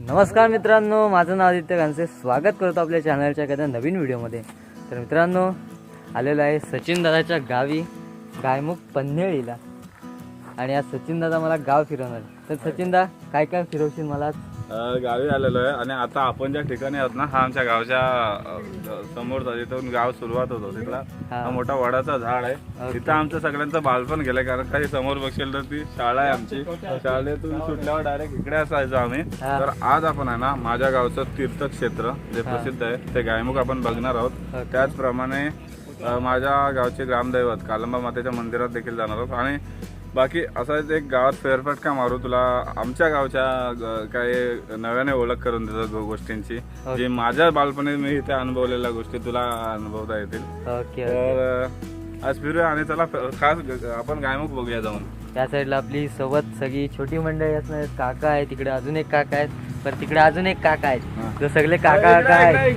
नमस्कार मित्रांनो माझं नाव आदित्य गांसे स्वागत करतो आपल्या चॅनलच्या एखाद्या नवीन व्हिडिओमध्ये. तर मित्रांनो आलेलो आहे सचिन दादाच्या गावी गायमुख पन्हेळीला. आणि आज सचिन दादा मला गाव फिरवणार. तर सचिन दा काय काय फिरवशील मला गावी आलेलो आहे आणि आता आपण ज्या ठिकाणी आहोत ना हा आमच्या गावच्या अ, समोरचा जिथून गाव सुरुवात होतो तिथला हा. मोठा वडाचा झाड आहे. तिथं आमचं सगळ्यांचं बालपण गेलंय कारण काही समोर बघशील तर ती शाळा आहे आमची शाळेतून सुटल्यावर डायरेक्ट इकडे असायचो आम्ही. तर आज आपण आहे ना माझ्या गावचं तीर्थक्षेत्र जे. प्रसिद्ध आहे ते गायमुख आपण बघणार आहोत. त्याचप्रमाणे माझ्या गावचे ग्रामदैवत कालंबा मातेच्या मंदिरात देखील जाणार आहोत आणि बाकी असाच एक गावात फेरफटका मारू तुला आमच्या गावच्या काही नव्याने ओळख करून देतो गो- गोष्टींची. जी माझ्या बालपणी मी इथे अनुभवलेल्या गोष्टी तुला अनुभवता येतील. तर आज फिरूया आणि चला फ- खास आपण गायमुख बघूया जाऊन. त्या साईडला आपली सोबत सगळी छोटी मंडळी असणार आहेत. काका आहे तिकडे अजून एक काका आहेत. पण तिकडे अजून एक काका. आहेत. सगळे काका काका आहेत.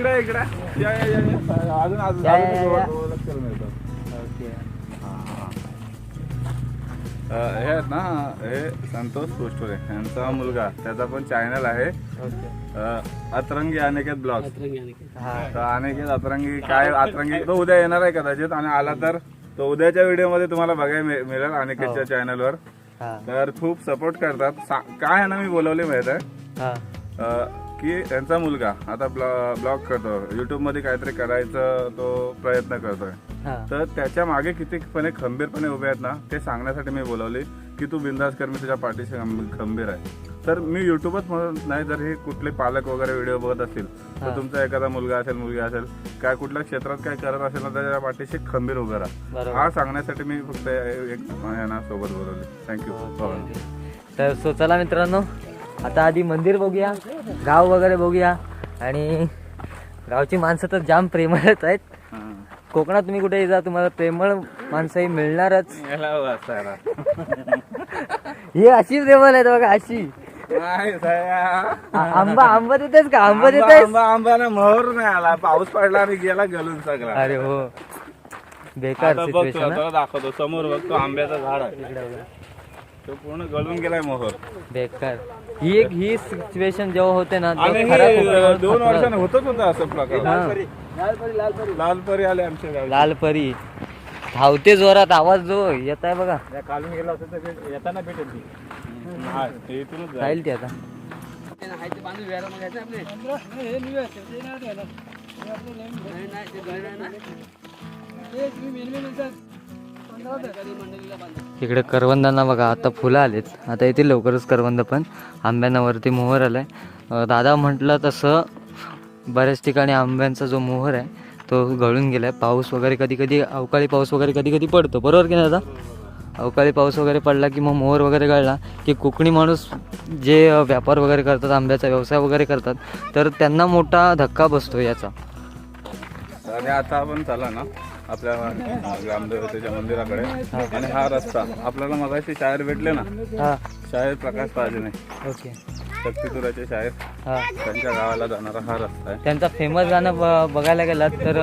हे आहेत ना हे संतोष पोस्टोरे यांचा मुलगा. त्याचा पण चॅनल आहे. ओके. अ, अतरंगी अनिकेत ब्लॉग हा. तर अनिकेत अतरंगी काय अतरंगी तो उद्या येणार आहे कदाचित आणि आला तर तो उद्याच्या व्हिडिओमध्ये तुम्हाला बघायला मिळ- मिळेल अनिकेतच्या चॅनलवर हा. तर खूप सपोर्ट करतात. काय आहे ना मी बोलवले माहीत आहे? हा. अ, की त्यांचा मुलगा आता ब्लॉग करतो. युट्यूबमध्ये काहीतरी करायचं तो प्रयत्न करतोय. हा. तर त्याच्यामागे कितीपणे खंबीरपणे उभे आहेत ना ते सांगण्यासाठी मी बोलवले की तू बिंदास कर मी तुझ्या पाठीशी खंब- खंबीर आहे. तर मी युट्यूबच म्हणत नाही जर हे कुठले पालक वगैरे व्हिडिओ बघत असतील. तर तुमचा एखादा मुलगा असेल मुलगी असेल काय कुठल्या क्षेत्रात काय करत असेल ना त्याच्या पाठीशी खंबीर उभं राहा. हा सांगण्यासाठी मी फक्त एक सोबत बोलवले. थँक्यू तर सो चला मित्रांनो आता आधी मंदिर बघूया गाव वगैरे बघूया. आणि गावची माणसं तर जाम प्रेमळच आहेत. कोकणात तुम्ही कुठेही जा तुम्हाला प्रेमळ माणसंही मिळणारच. ही अशी प्रेमळ आहेत बघा अशी. आंबा आंबा देतेस का? आंबा देतेस? आंबा ना मोहर नाही आला. पाऊस पडला आणि गेला गलून सगळा. अरे हो. बेकार दाखवतो. समोर बघ तो आंब्याचं झाड आहे. तो पूर्ण गळून गेलाय मोहर. बेकार. ही एक ही सिच्युएशन जेव्हा होते ना आणि तेव्हा हे दोन वर्षाने होतच होतं असं प्रकार. हा. लालपरी आले आमच्या गावी. लाल परी. धावते जोरात आवाज जो येत आहे बघा. काढून गेला होता तर येताना भेटेल ती. नाही, ते इथूनच जाईल. राहील ती आता. इकडे करवंदांना बघा आता फुलं आलेत. आता येतील लवकरच करवंद पण. आंब्यांवरती मोहर आलाय. आहे दादा म्हटलं तसं बऱ्याच ठिकाणी आंब्यांचा जो मोहर आहे तो गळून गेलाय. पाऊस वगैरे कधी कधी अवकाळी पाऊस वगैरे कधी कधी पडतो. बरोबर की नाही दादा? अवकाळी पाऊस वगैरे पडला की मग मोहर वगैरे गळला की कोकणी माणूस जे व्यापार वगैरे करतात आंब्याचा व्यवसाय वगैरे करतात तर त्यांना मोठा धक्का बसतो याचा. आणि आता आपण चला ना. आपल्या ग्रामदेवतेच्या मंदिराकडे. आणि हा रस्ता आपल्याला मगाशी शाळेत भेटले ना? हां. शाळेत प्रकाश पाहिजे नाही ओके. शक्तिपुराचे शाळेत. हां. त्यांच्या गावाला जाणारा हा रस्ता आहे. त्यांचा फेमस गाणं बघायला गेलात तर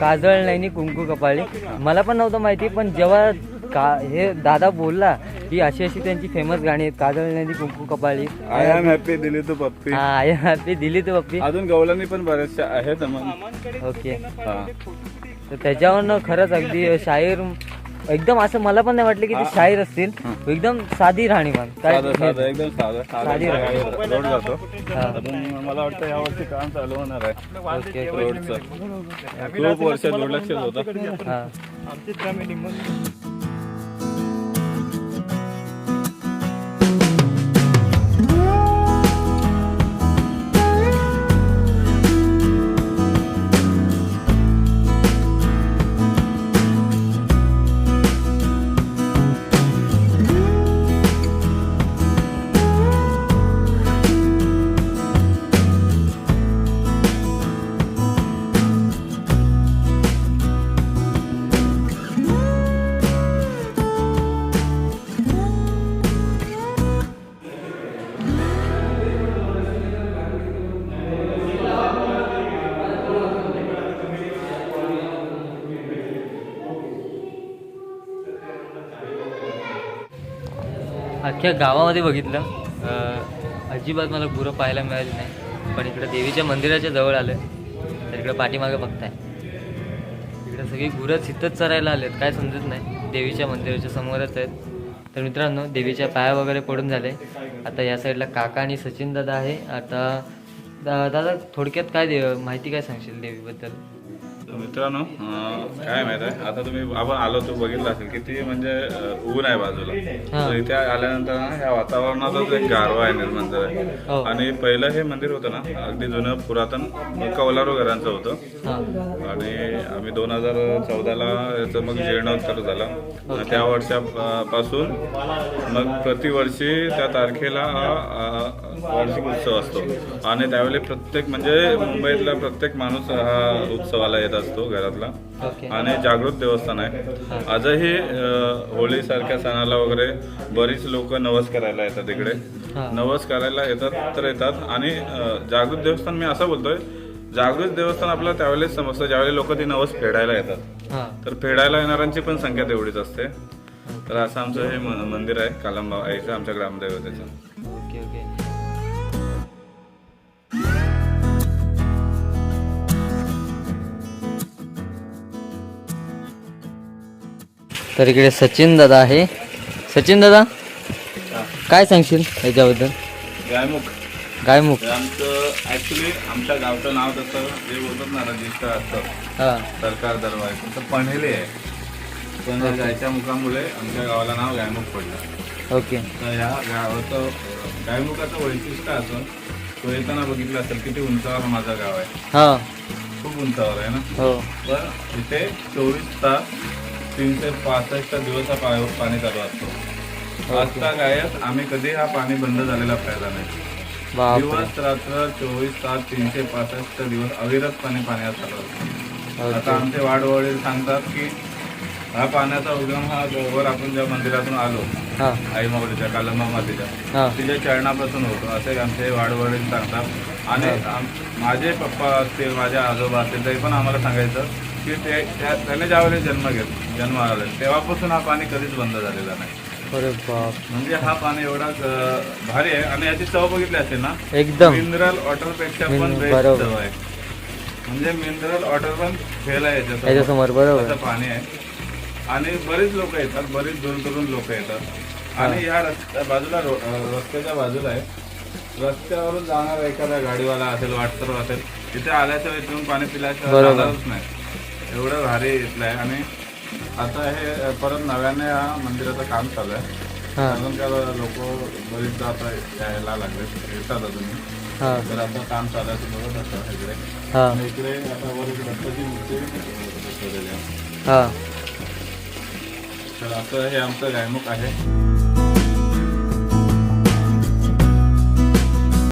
काजळ नाही कुंकू कपाळी. मला पण नव्हतं माहिती पण जेव्हा का हे दादा बोलला की अशी अशी त्यांची फेमस गाणी आहेत काजळ नाही कुंकू कपाळी. आय एम हॅपी दिली तू पप्पी. हा आहे ते दिली तू पप्पी. अजून गवळणी पण बऱ्याचशा आहेत ओके. तर त्याच्यावरनं खरंच अगदी शाहीर एकदम असं मला पण नाही वाटलं की ते शाहीर असतील. एकदम साधी राहणीमान. काय साधं साधं एकदम साधं साधी. साधं रोड जातो हा. पण मला वाटतं यावर्षी काम चालू होणार आहे. ओके रोडचं. खूप वर्ष दुर्लक्ष होतं. हा अख्ख्या गावामध्ये बघितलं अजिबात मला गुरं पाहायला मिळाली नाही. पण इकडं देवीच्या मंदिराच्या जवळ आलं तर इकडं पाठीमागं बघताय. इकडं सगळी गुरं तिथंच चरायला आलेत काय समजत नाही. देवीच्या मंदिराच्या समोरच आहेत. तर मित्रांनो देवीच्या पाया वगैरे पडून झाले. आता या साईडला काका आणि सचिन दादा आहे. आता दा- दादा थोडक्यात काय दे माहिती काय सांगशील देवीबद्दल? मित्रांनो काय माहीत आहे. आता तुम्ही आपण आलो तो बघितलं असेल किती म्हणजे ऊन आहे बाजूला. हा. तर इथे आल्यानंतर ना ह्या वातावरणातच एक गारवा आहे निर्माण हो. झालाय आणि पहिलं हे मंदिर होतं ना अगदी जुनं पुरातन कौलारू घरांचं होतं. हां. आणि आम्ही दोन हजार चौदाला याचं मग जीर्णोत्तर झालं. त्या वर्षापासून मग प्रतिवर्षी त्या तारखेला हा वार्षिक उत्सव असतो. आणि त्यावेळी प्रत्येक म्हणजे मुंबईतला प्रत्येक माणूस हा उत्सवाला येत असतो घरातला. आणि जागृत देवस्थान आहे. आजही होळी सारख्या सणाला वगैरे बरीच लोक नवस करायला येतात इकडे. नवस करायला येतात तर येतात. आणि जागृत देवस्थान मी असं बोलतोय जागृत देवस्थान आपल्याला त्यावेळेस समजतं ज्यावेळी लोक ती नवस फेडायला येतात. तर फेडायला येणाऱ्यांची पण संख्या तेवढीच असते. तर असं आमचं हे मंदिर आहे कालंबा आईचं आमच्या ग्रामदैवतेचं. Okay okay. तर इकडे सचिन दादा आहे. सचिन दादा काय सांगशील याच्याबद्दल? गायमुख. गायमुख. आमचं ऍक्च्युली आमच्या गावचं नाव तसं जे बोलतात ना रजिस्टर असतं. हां. सरकार दरबार. तसं पणहेले आहे. पण या गायच्या मुखामुळे आमच्या गावाला नाव गायमुख पडलं. ओके. तर ह्या गावाचं गायमुखाचं वैशिष्ट्य असं तो येताना बघितलं असेल किती उंचावर माझं गाव आहे. हां. खूप उंचावर आहे ना? हो. पण इथे चोवीस तास तीनशे पासष्ट दिवस हा पा- पाणी चालू असतो. आजचा गायत आम्ही कधी हा पाणी बंद झालेला फायदा नाही. दिवस रात्र चोवीस तास तीनशे पासष्ट दिवस अविरतपणे पाण्यात चालू असतो. आता आमचे वाडवडील सांगतात की हा पाण्याचा उगम हा वर आपण ज्या मंदिरातून आलो हां. आई माऊलीच्या कालंबा मातेच्या हां. तिच्या चरणापासून होतो. असे आमचे वाडवडील सांगतात. आणि माझे पप्पा असतील माझे आजोबा असतील ते पण आम्हाला सांगायचं की ते त्या- त्याने ज्यावेळेस जन्म घेत जन्म आला तेव्हापासून हा पाणी कधीच बंद झालेला नाही. अरे बाप. म्हणजे हा पाणी एवढा अं, भारी आहे. आणि याची चव बघितली असेल ना? एकदम. मिनरल वॉटरपेक्षा पण मिन- बेस्ट बरोबर. चव आहे. म्हणजे मिनरल वॉटर पण फेल आहे याच्यासमोर. याच्यासमोर बरोबर. असं पाणी आहे. आणि बरेच लोक येतात बरेच दूर दूरून लोक येतात. आणि ह्या रस्त्या बाजूला रो- अं, रस्त्याच्या बाजूला आहे. रस्त्यावरून जाणार एखादा गाडीवाला असेल वाटसर असेल तिथे आल्याशिवाय इथून पाणी पिल्याशिवाय बरोबर. जाणारच नाही. एवढं भारी इथलं आहे आणि आता हे परत नव्याने या मंदिराचं काम चालू आहे. अजून काय लोक बरीचदा आता यायला लागले. येतात अजून. तर आता काम चालू आहे बघत असाल इकडे. हां. आणि इकडे आता वर दत्ताची मूर्ती बसवलेली आहे. हां. तर असं हे आमचं गायमुख आहे.